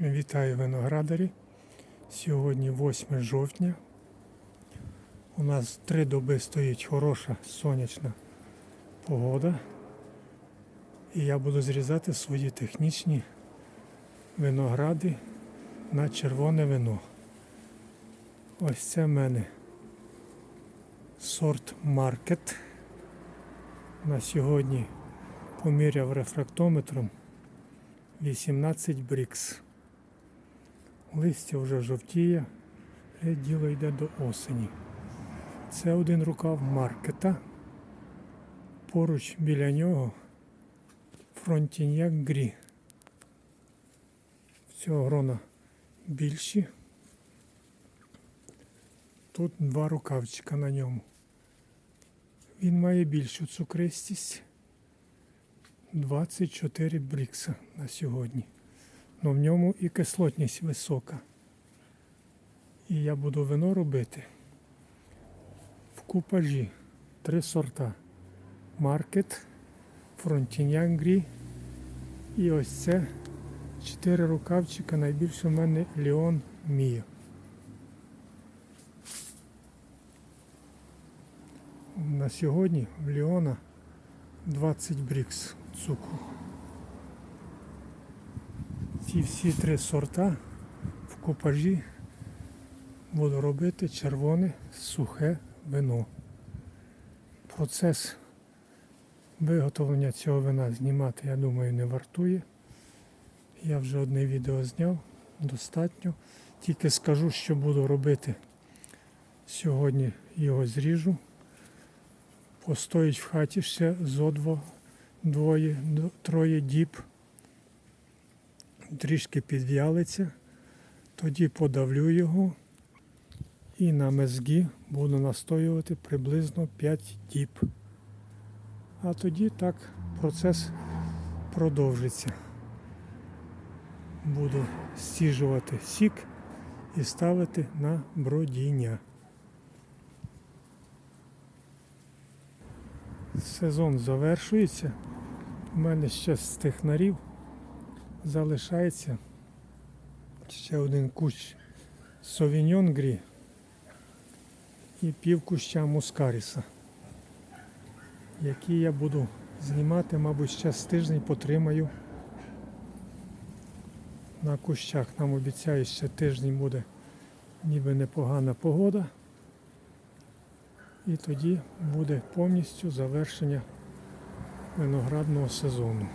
Вітаю виноградарі. Сьогодні 8 жовтня. У нас три доби стоїть хороша сонячна погода. І я буду зрізати свої технічні виногради на червоне вино. Ось це в мене сорт Маркет. На сьогодні поміряв рефрактометром 18 брікс. Листя вже жовтіє, діло йде до осені. Це один рукав маркета. Поруч біля нього фронтіньяк грі. Цього грона більші. Тут два рукавчика на ньому. Він має більшу цукристість. 24 брікса на сьогодні. Но в ньому і кислотність висока. І я буду вино робити в купажі. Три сорта. Маркет, Фронтіньянгрі і ось це чотири рукавчика. Найбільше в мене Леон Міо. На сьогодні в Леона 20 брікс цукру. Ці всі три сорта в купажі буду робити червоне сухе вино. Процес виготовлення цього вина знімати, я думаю, не вартує. Я вже одне відео зняв, достатньо. Тільки скажу, що буду робити. Сьогодні його зріжу. Постоїть в хаті ще зо дво, двоє, троє діб трішки підв'ялиться, тоді подавлю його і на мезгі буду настоювати приблизно 5 діб. А тоді так процес продовжиться. Буду стіжувати сік і ставити на бродіння. Сезон завершується. У мене ще з технарів залишається ще один кущ Совіньон Грі і пів куща Мускаріса, які я буду знімати, мабуть, ще з тиждень потримаю на кущах. Нам обіцяють, ще тиждень буде ніби непогана погода. І тоді буде повністю завершення виноградного сезону.